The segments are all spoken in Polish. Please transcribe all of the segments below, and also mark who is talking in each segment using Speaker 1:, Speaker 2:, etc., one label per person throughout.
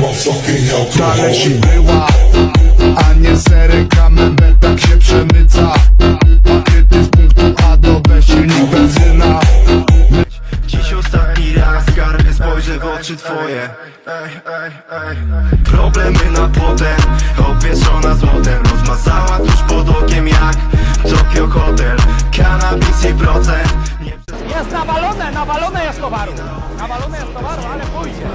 Speaker 1: motherfucking alcohol Dalej była, a nie serek kamembe tak się
Speaker 2: przemyca. Pakiety z punktu A
Speaker 1: do B silnik
Speaker 3: benzyna. Dziś ostatni raz karmię, spojrzę w oczy twoje. Problemy na potem, obwieszona złotem. Rozmazała tuż pod okiem jak Tokio Hotel. Cannabis i procent. Jest nawalone, nawalone jest towaru. Nawalone jest
Speaker 4: towaru, ale pójdzie.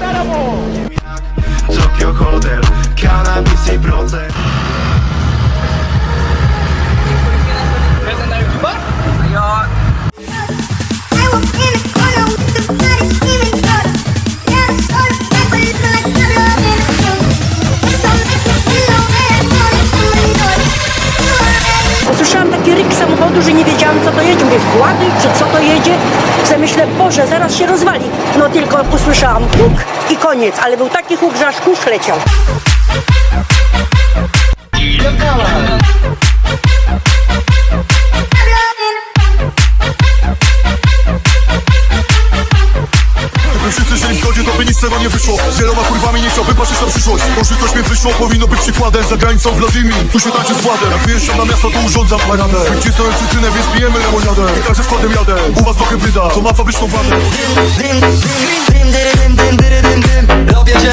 Speaker 4: hotelu! Tokio hotelu samochodu, że nie wiedziałam co to jedzie. Mówię, wkłady czy co to jedzie? Sobie myślę, Boże, zaraz się rozwali. No tylko usłyszałam huk i koniec, ale był taki huk, że aż kurz leciał.
Speaker 5: Zgodzie, to by nic tego nie wyszło. Z wieloma kurwami nie chciałbym patrzeć na przyszłość. To, że coś mnie wyszło, powinno być przykładem Za granicą Wladimir, tu się tańczy z władem. Jak wyjeżdżam na miasto, to urządzam paradę. Wycisnąłem cytrynę, więc pijemy lemoniadę. I także składem jadę, u was do hybryda. To ma fabryczną wadę
Speaker 6: Robię zielone